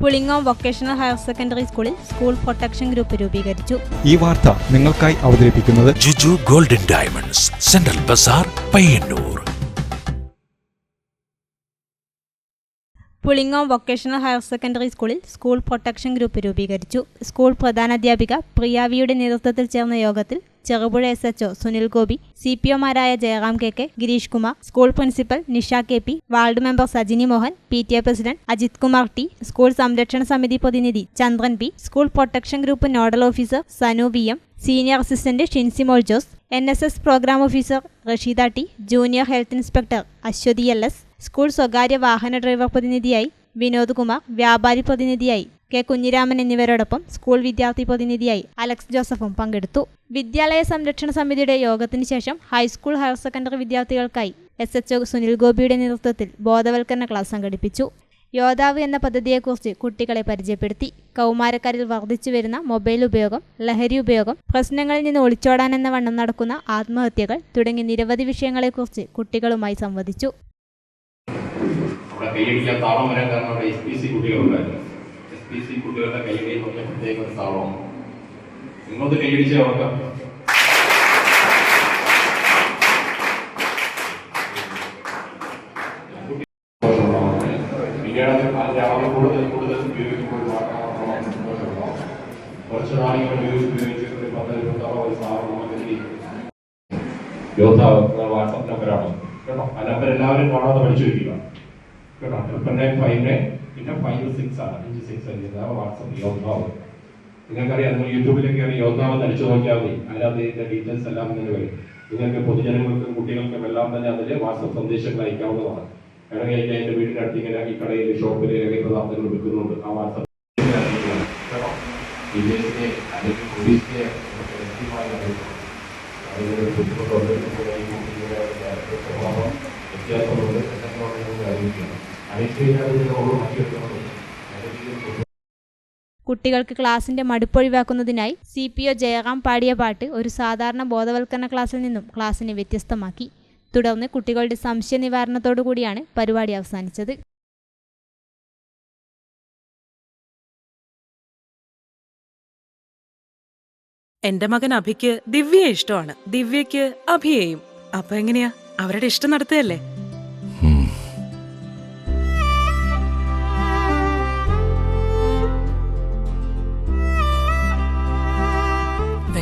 Pulingome vocational higher secondary സ്കൂളിൽ school protection group രൂപീകരിച്ചു. ഈ വാർത്ത നിങ്ങൾക്കായി അവതരിപ്പിക്കുന്നത് Juju golden diamonds central Bazar Payyanur. Pulingome vocational higher secondary സ്കൂളിൽ സ്കൂൾ പ്രൊട്ടക്ഷൻ ഗ്രൂപ്പ് രൂപീകരിച്ചു. സ്കൂൾ പ്രധാനാധ്യാപിക പ്രിയാവിയുടെ നേതൃത്വത്തിൽ ചേർന്ന യോഗത്തിൽ Cherupuzha S H O Sunil Gopi C P ഒമാരായ Jayaram K K Girish Kumar school principal Nisha K P ward member Sajini Mohan P T A president Ajith Kumar T school സംരക്ഷണ സമിതി പ്രതിനിധി Chandran P school protection group nodal officer Sanu V M senior assistant Shinsimol Jose N S S program officer Rasheeda T junior health inspector Aswathi L S school സ്വകാര്യ വാഹന driver പ്രതിനിധിയായി വിനോദ് കുമാർ വ്യാപാരി പ്രതിനിധിയായി K Kunhiraman എന്നിവരോടൊപ്പം school വിദ്യാർത്ഥി പ്രതിനിധിയായി Alex ജോസഫും പങ്കെടുത്തു. വിദ്യാലയ സംരക്ഷണ സമിതിയുടെ യോഗത്തിന് ശേഷം ഹൈസ്കൂൾ ഹയർ സെക്കൻഡറി വിദ്യാർത്ഥികൾക്കായി എസ് എച്ച് സുനിൽ ഗോപിയുടെ നേതൃത്വത്തിൽ ബോധവൽക്കരണ ക്ലാസ് സംഘടിപ്പിച്ചു. യോദ്ധാവ് എന്ന പദ്ധതിയെക്കുറിച്ച് കുട്ടികളെ പരിചയപ്പെടുത്തി. കൗമാരക്കാരിൽ വർദ്ധിച്ചു വരുന്ന മൊബൈൽ ഉപയോഗം ലഹരി ഉപയോഗം പ്രശ്നങ്ങളിൽ നിന്ന് ഒളിച്ചോടാനെന്ന വണ്ണം നടക്കുന്ന ആത്മഹത്യകൾ തുടങ്ങി നിരവധി വിഷയങ്ങളെക്കുറിച്ച് കുട്ടികളുമായി സംവദിച്ചു. അവിടെ കൈയടിക്കാൻ താളം വരാൻ കാരണം അവിടെ എസ് പി സി കുട്ടികളുണ്ടായിരുന്നു. എസ് പി സി കുട്ടികളുടെ കൈയടി എന്ന് പറഞ്ഞ പ്രത്യേക ഒരു താളമാണ് നിങ്ങളത് കൈയടിച്ച് അവർക്ക് പിന്നീട് അത് രാവിലെ കൂടുതൽ കൂടുതൽ ഉപയോഗിക്കുമ്പോൾ മാത്രമാണ് സന്തോഷമുണ്ടാവും. കുറച്ച് നാളികൾ ഉപയോഗിച്ച് ഉപയോഗിച്ച് ഒരു പത്ത് ഇരുപത്താറോ വയസ്സാകും നമുക്ക് യോദ്ധാവ് വാട്സപ്പ് നമ്പറാണ് കേട്ടോ? ആ നമ്പർ എല്ലാവരും കാണാതെ പഠിച്ചു വെക്കുക കേട്ടോ? നയൻ പിന്നെ ഫൈവ് സിക്സ് ആണ്. അഞ്ച് സിക്സ് അഞ്ച് വാട്സപ്പ് യോദ്ധാവ് നിങ്ങൾക്കറിയാം നിങ്ങൾ യൂട്യൂബിലേക്ക് കയറി യോദ്ധാവ് അടിച്ചു നോക്കിയാൽ മതി. അതിനകത്ത് ഡീറ്റെയിൽസ് എല്ലാം ഇങ്ങനെ വരും. നിങ്ങൾക്ക് പൊതുജനങ്ങൾക്കും കുട്ടികൾക്കും എല്ലാം തന്നെ അതിൽ വാട്സപ്പ് സന്ദേശങ്ങൾ അയക്കാവുന്നതാണ്. വേണമെങ്കിൽ എനിക്ക് എന്റെ വീടിന്റെ അടുത്ത് ഇങ്ങനെ ഈ കടയിൽ ഷോപ്പിൽ ലഹരി പദാർത്ഥങ്ങൾ വിൽക്കുന്നുണ്ട്. ആ വാട്സപ്പ് വ്യത്യാസമുണ്ട്. എന്നൊക്കെ അറിയിക്കണം കുട്ടികൾക്ക് ക്ലാസിന്റെ മടുപ്പൊഴിവാക്കുന്നതിനായി സി പി ഒ ജയറാം പാടിയ പാട്ട് ഒരു സാധാരണ ബോധവൽക്കരണ ക്ലാസ്സിൽ നിന്നും ക്ലാസ്സിനെ വ്യത്യസ്തമാക്കി. തുടർന്ന് കുട്ടികളുടെ സംശയ നിവാരണത്തോടു കൂടിയാണ് പരിപാടി അവസാനിച്ചത്. എന്റെ മകൻ അഭിക്ക് ദിവ്യയെ ഇഷ്ടമാണ്. ദിവ്യക്ക് അഭിയെയും. അപ്പൊ എങ്ങനെയാ? അവരുടെ ഇഷ്ടം നടത്തുകയല്ലേ?